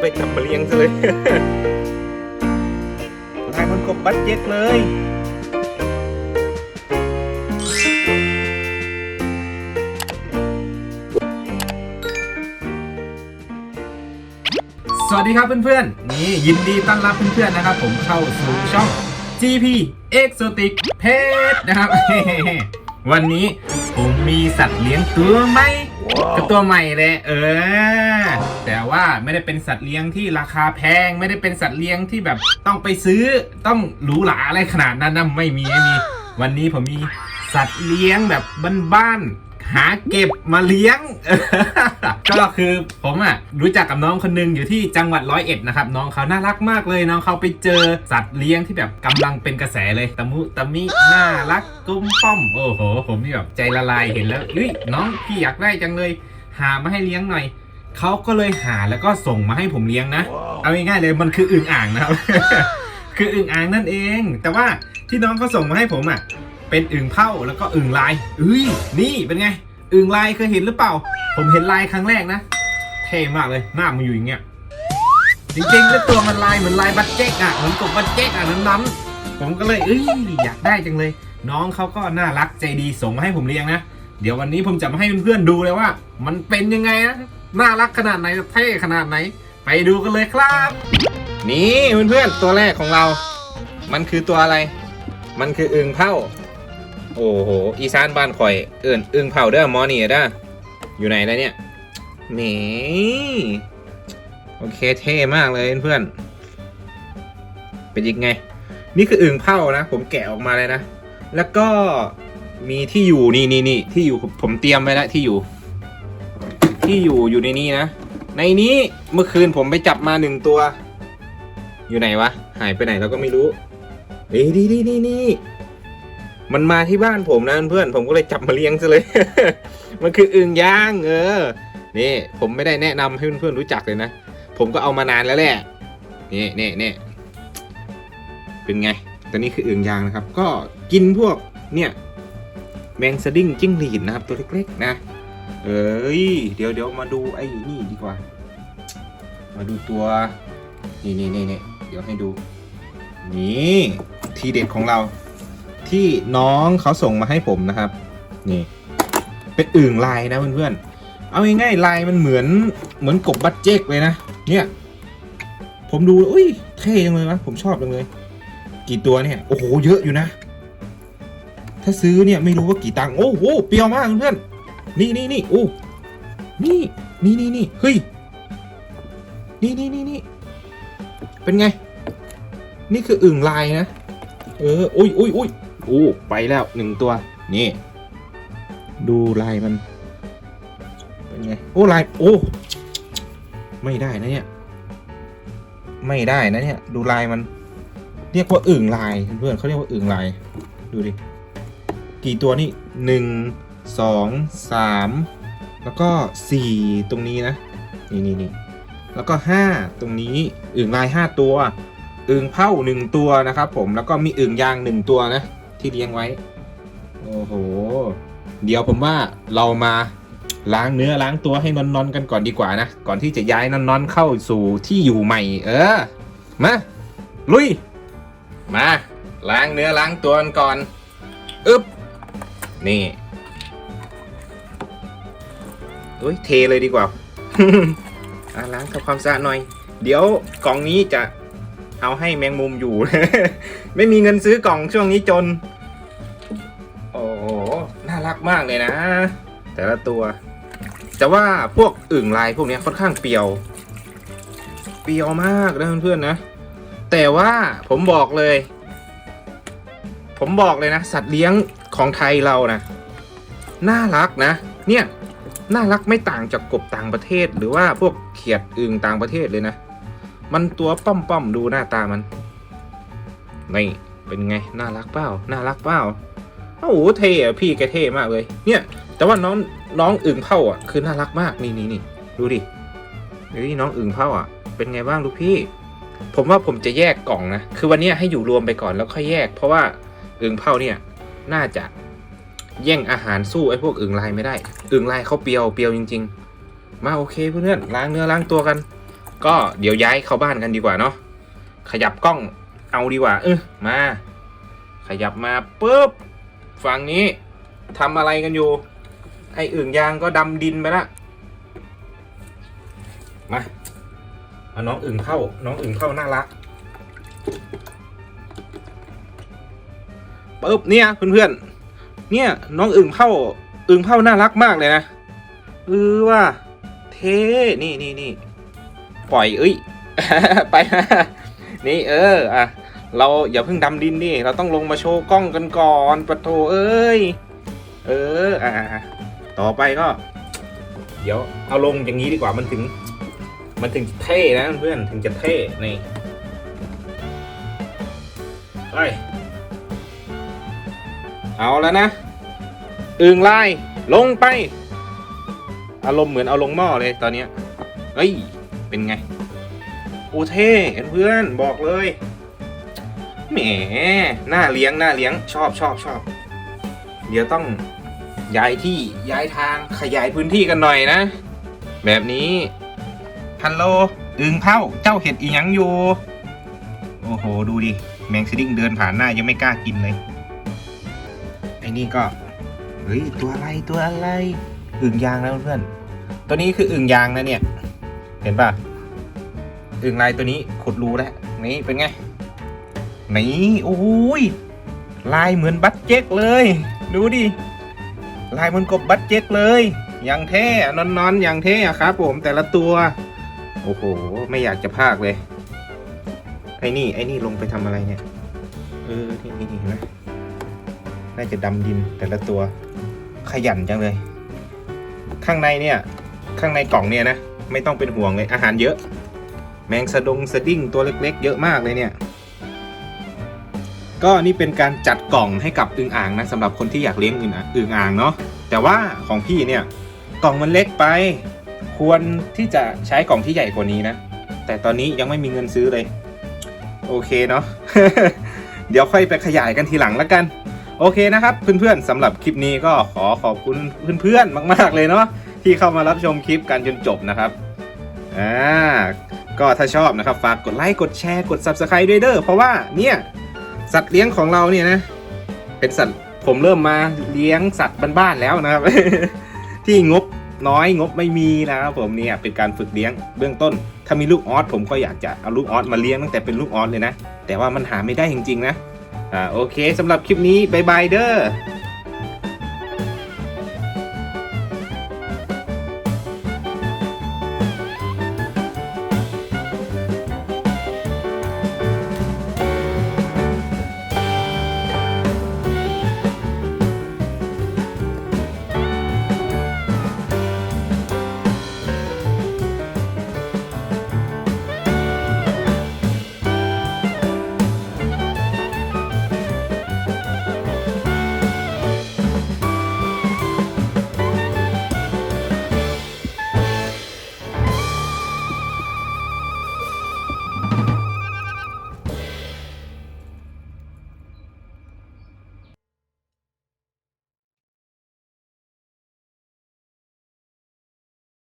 ไปจับมาเลี้ยงซะเลยลายมันกบบัตเจ็ตเลยสวัสดีครับเพื่อนๆ นี่ยินดีต้อนรับเพื่อนๆนะครับ ผมเข้าสู่ช่อง GP Exotic Pet นะครับ วันนี้ผมมีสัตว์เลี้ยงตัวใหม่ ก็ตัวใหม่เลยเออ แต่ว่าไม่ได้เป็นสัตว์เลี้ยงที่ราคาแพง ไม่ได้เป็นสัตว์เลี้ยงที่แบบต้องไปซื้อต้องหรูหราอะไรขนาดนั้นนะไม่มีไม่มี วันนี้ผมมีสัตว์เลี้ยงแบบบ้านๆ หาเก็บมาเลี้ยง ก็คือผมอะรู้จักกับน้องคนหนึงอยู่ที่จังหวัดร้อยเอ็ดนะครับน้องเขาน่ารักมากเลยน้องเขาไปเจอสัตว์เลี้ยงที่แบบกำลังเป็นกระแสเลยตะมุตะมิน่ารักกุ้มป้อม โอ้โห ผมนี่แบบใจละลายเห็นแล้วเฮ้ยน้องพี่อยากได้จังเลย หามาให้เลี้ยงหน่อยเขาก็เลยหาแล้วก็ส่งมาให้ผมเลี้ยงนะ เอาง่ายๆเลยมันคืออึ่งอ่างนะครับ คืออึ่งอ่างนั่นเอง แต่ว่าที่น้องเขาส่งมาให้ผมอะเป็นอึ่งเผาแล้วก็อึ่งลายเอ้ยนี่เป็นไง อึ่งลายเคยเห็นหรือเปล่า ผมเห็นลายครั้งแรกนะ เท่มากเลยหน้ามันอยู่อย่างเงี้ยจริงๆแล้วตัวมันลายเหมือนลายบัตเจ๊กอะเหมือนกบบัตเจ๊กอะนั้นๆผมก็เลยเอ้ยอยากได้จังเลย น้องเขาก็น่ารักใจดีส่งมาให้ผมเลี้ยงนะเดี๋ยววันนี้ผมจะมาให้เพื่อนๆดูเลยว่า มันเป็นยังไงนะน่ารักขนาดไหนเท่ขนาดไหน ไปดูกันเลยครับ นี่เพื่อนๆตัวแรกของเรา มันคือตัวอะไร มันคืออึ่งเผา โอ้โห อีสานบ้านข่อย เอิ่นอึ่งเผาเด้อมอนี่เด้ออยู่ไหนแล้วเนี่ยแหมโอเคเท่มากเลยเพื่อน เป็นยังไง นี่คืออึ่งเผานะ ผมแกะออกมาเลยนะ แล้วก็มีที่อยู่นี่นี่นี่ที่อยู่ผมเตรียมไว้แล้วที่อยู่ ที่อยู่อยู่ในนี้นะ ในนี้เมื่อคืนผมไปจับมาหนึ่งตัว อยู่ไหนวะ หายไปไหนเราก็ไม่รู้เอ้ยดีดีนี่นี่ มันมาที่บ้านผมนะเพื่อนผมก็เลยจับมาเลี้ยงซะเลย มันคืออึ่งย่างเออ นี่ผมไม่ได้แนะนำให้เพื่อนๆรู้จักเลยนะ ผมก็เอามานานแล้วแหละนี่นี่นี่เป็นไงตัวนี้คืออึ่งยางนะครับ ก็กินพวกเนี่ยแมงสดิ้งจิ้งหรีดนะครับ ตัวเล็กๆนะ เอ้ยเดี๋ยวเดี๋ยวมาดูไอ้นี่ดีกว่า มาดูตัว นี่นี่นี่เดี๋ยวให้ดู นี่ทีเด็ดของเรา ที่น้องเขาส่งมาให้ผมนะครับ นี่ เป็นอึ่งลายนะเพื่อนๆ เอาง่ายๆลายมันเหมือนเหมือนกบบัตเจกเลยนะ เนี่ย ผมดู อุ้ย เท่จังเลยวะ ผมชอบจังเลย กี่ตัวเนี่ย โอ้โห เยอะอยู่นะ ถ้าซื้อเนี่ยไม่รู้ว่ากี่ตังค์ โอ้โห เปรียวมากเพื่อนๆ นี่นี่นี่โอ้ นี่นี่นี่นี่เฮ้ย นี่นี่นี่นี่เป็นไง นี่คืออึ่งลายนะ เออ อุ้ยอุ้ยอุ้ย อ้ไปแล้วหนึ่งตัว นี่ ดูลายมัน เป็นไง โอ้ลาย โอ้ ไม่ได้นะเนี่ย ไม่ได้นะเนี่ย ดูลายมัน เรียกว่าอึ่งลายเพื่อนเขาเรียกว่าอึ่งลาย ดูดิ กี่ตัวนี่หนึ่งสองสามแล้วก็สี่ตรงนี้นะ นี่นี่นี่แล้วก็ห้าตรงนี้อึ่งลายห้าตัวอึ่งเผาหนึ่งตัวนะครับผมแล้วก็มีอึ่งยางหนึ่งตัวนะ ที่เลี้ยงไว้ โอ้โห เดี๋ยวผมว่าเรามาล้างเนื้อล้างตัวให้นอนๆกันก่อนดีกว่านะ ก่อนที่จะย้ายนอนๆเข้าสู่ที่อยู่ใหม่ เออ มา ลุย มา ล้างเนื้อล้างตัวกันก่อน อึ๊บ นี่เฮ้ยเทเลยดีกว่า ล้างทำความสะอาดหน่อย เดี๋ยวกล่องนี้จะ เอาให้แมงมุมอยู่ ไม่มีเงินซื้อกล่องช่วงนี้จน โอ้โห น่ารักมากเลยนะ แต่ละตัว แต่ว่าพวกอึ่งลายพวกนี้ค่อนข้างเปรียว เปรียวมากนะเพื่อนๆนะ แต่ว่าผมบอกเลย ผมบอกเลยนะ สัตว์เลี้ยงของไทยเรานะน่ารักนะ เนี่ย น่ารักไม่ต่างจากกบต่างประเทศ หรือว่าพวกเขียดอึ่งต่างประเทศเลยนะ มันตัวป้อมๆดูหน้าตามันนี่เป็นไง น่ารักเปล่าน่ารักเปล่าโอ้โหเท่อะพี่แกเท่มากเลย เนี่ย แต่ว่าน้องน้องอึ่งเผาอะคือน่ารักมากนี่นี่นี่ดูดินี่น้องอึ่งเผาอะ เป็นไงบ้างลูกพี่ ผมว่าผมจะแยกกล่องนะคือวันนี้ให้อยู่รวมไปก่อนแล้วค่อยแยก เพราะว่าอึ่งเผาเนี่ยน่าจะแย่งอาหารสู้ไอ้พวกอึ่งลายไม่ได้ อึ่งลายเขาเปียวเปียวจริง ๆ มาโอเคเพื่อนๆล้างเนื้อล้างตัวกัน ก็เดี๋ยวย้ายเข้าบ้านกันดีกว่าเนาะขยับกล้องเอาดีกว่า เออมา ขยับมาปุ๊บฝั่งนี้ทำอะไรกันอยู่ ไออึ่งยางก็ดำดินไปละมาเอาน้องอึ่งเข้า น้องอึ่งเข้าน่ารักปุ๊บเนี่ยเพื่อนๆเนี่ย น้องอึ่งเข้า อึ่งเข้าน่ารักมากเลยนะเออว่า เท่นี่นี่นี่ ปล่อยเอ้ย ไปนี่เอออะเราอย่าเพิ่งดำดินดิเราต้องลงมาโชว์กล้องกันก่อนปะโถเอ้ย เอออะอะต่อไปก็ เดี๋ยวเอาลงอย่างนี้ดีกว่ามันถึง มันถึงเท่นะเพื่อนถึงจะเท่นี่ไปเอาแล้วนะอึ่งลายลงไป อารมณ์เหมือนเอาลงหม้อเลยตอนนี้เฮ้ย เป็นไง โอ้เท่เพื่อนบอกเลยแหมหน้าเลี้ยงหน้าเลี้ยงชอบชอบชอบ เดี๋ยวต้องย้ายที่ย้ายทางขยายพื้นที่กันหน่อยนะ แบบนี้ฮัลโหลอึงเผาเจ้าเห็ดอีหยังอยู่ โอ้โห ดูดิ แมงสดิ้งเดินผ่านหน้ายังไม่กล้ากินเลย ไอ้นี่ก็ เฮ้ย ตัวอะไรตัวอะไร อึ่งยางนะเพื่อน ตัวนี้คืออึ่งยางนะเนี่ย เห็นป่ะอึ่งลายตัวนี้ขุดรูแล้วนี่เป็นไงนี่โอ้ยลายเหมือนบัตเจ็กเลย ดูดิลายเหมันกบบัตเจ็กเลยอย่างเท่นอนนอนๆอย่างเท่ครับผมแต่ละตัว โอ้โห ไม่อยากจะพากเลย ไอ้นี่ไอ้นี่ลงไปทำอะไรเนี่ย เออนี่นี่นี่เห็นไหมน่าจะดำดินแต่ละตัวขยันจังเลย ข้างในเนี่ย ข้างในกล่องเนี่ยนะ ไม่ต้องเป็นห่วงเลยอาหารเยอะ แมงสะดงสะดิ้งตัวเล็กๆ เยอะมากเลยเนี่ย ก็นี่เป็นการจัดกล่องให้กับอึ่งอ่างนะสำหรับคนที่อยากเลี้ยงอึ่งอึ่งอ่างเนาะแต่ว่าของพี่เนี่ยกล่องมันเล็กไป ควรที่จะใช้กล่องที่ใหญ่กว่านี้นะ แต่ตอนนี้ยังไม่มีเงินซื้อเลย โอเคเนาะเดี๋ยวค่อยไปขยายกันทีหลังแล้วกัน โอเคนะครับ เพื่อนๆสำหรับคลิปนี้ก็ขอขอบคุณเพื่อนๆมาก ๆเลยเนาะ ที่เข้ามารับชมคลิปกันจนจบนะครับอ่าก็ถ้าชอบนะครับฝากกดไลค์กดแชร์กด Subscribe ด้วยเด้อเพราะว่าเนี่ยสัตว์เลี้ยงของเราเนี่ยนะเป็นสัตว์ผมเริ่มมาเลี้ยงสัตว์บ้านๆแล้วนะครับ ที่งบน้อยงบไม่มีนะครับผมเนี่ยเป็นการฝึกเลี้ยงเบื้องต้น ถ้ามีลูกออสผมก็อยากจะเอาลูกออสมาเลี้ยงตั้งแต่เป็นลูกออสเลยนะ แต่ว่ามันหาไม่ได้จริงๆนะอ่าโอเคสำหรับคลิปนี้บายบายเด้อ